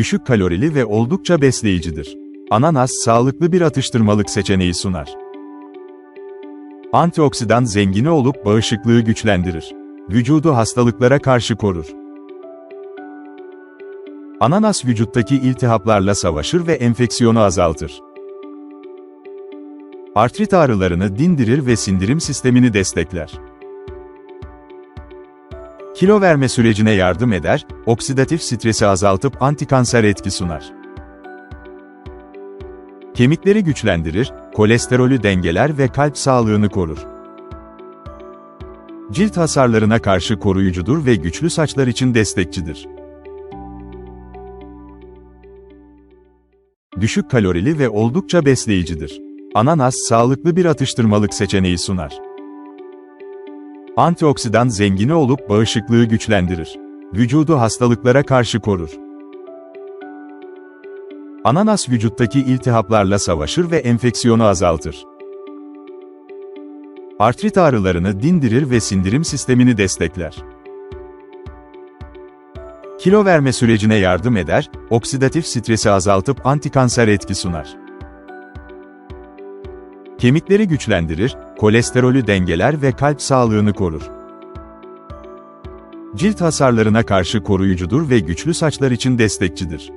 Düşük kalorili ve oldukça besleyicidir. Ananas sağlıklı bir atıştırmalık seçeneği sunar. Antioksidan zengini olup bağışıklığı güçlendirir. Vücudu hastalıklara karşı korur. Ananas vücuttaki iltihaplarla savaşır ve enfeksiyonu azaltır. Artrit ağrılarını dindirir ve sindirim sistemini destekler. Kilo verme sürecine yardım eder, oksidatif stresi azaltıp antikanser etki sunar. Kemikleri güçlendirir, kolesterolü dengeler ve kalp sağlığını korur. Cilt hasarlarına karşı koruyucudur ve güçlü saçlar için destekçidir. Düşük kalorili ve oldukça besleyicidir. Ananas sağlıklı bir atıştırmalık seçeneği sunar. Antioksidan zengini olup bağışıklığı güçlendirir. Vücudu hastalıklara karşı korur. Ananas vücuttaki iltihaplarla savaşır ve enfeksiyonu azaltır. Artrit ağrılarını dindirir ve sindirim sistemini destekler. Kilo verme sürecine yardım eder, oksidatif stresi azaltıp antikanser etki sunar. Kemikleri güçlendirir, kolesterolü dengeler ve kalp sağlığını korur. Cilt hasarlarına karşı koruyucudur ve güçlü saçlar için destekçidir.